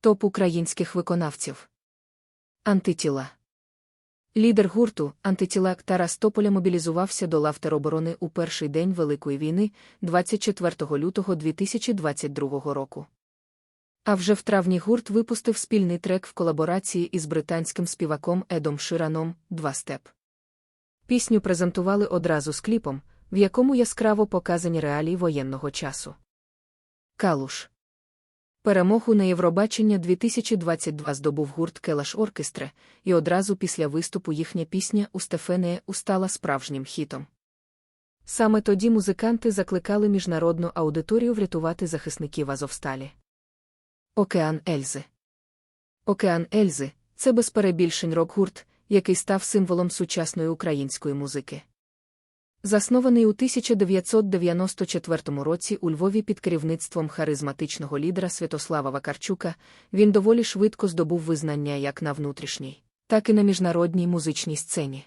Топ українських виконавців. Антитіла. Лідер гурту, антитіла Тарас Тополя мобілізувався до лав тероборони у перший день Великої війни, 24 лютого 2022 року. А вже в травні гурт випустив спільний трек в колаборації із британським співаком Едом Шираном «Два степ». Пісню презентували одразу з кліпом, в якому яскраво показані реалії воєнного часу. Калуш. Перемогу на Євробачення 2022 здобув гурт Келаш Оркестре, і одразу після виступу їхня пісня у Стефенеє стала справжнім хітом. Саме тоді музиканти закликали міжнародну аудиторію врятувати захисників Азовсталі. Океан Ельзи. Океан Ельзи це без перебільшень рок-гурт, який став символом сучасної української музики. Заснований у 1994 році у Львові під керівництвом харизматичного лідера Святослава Вакарчука, він доволі швидко здобув визнання як на внутрішній, так і на міжнародній музичній сцені.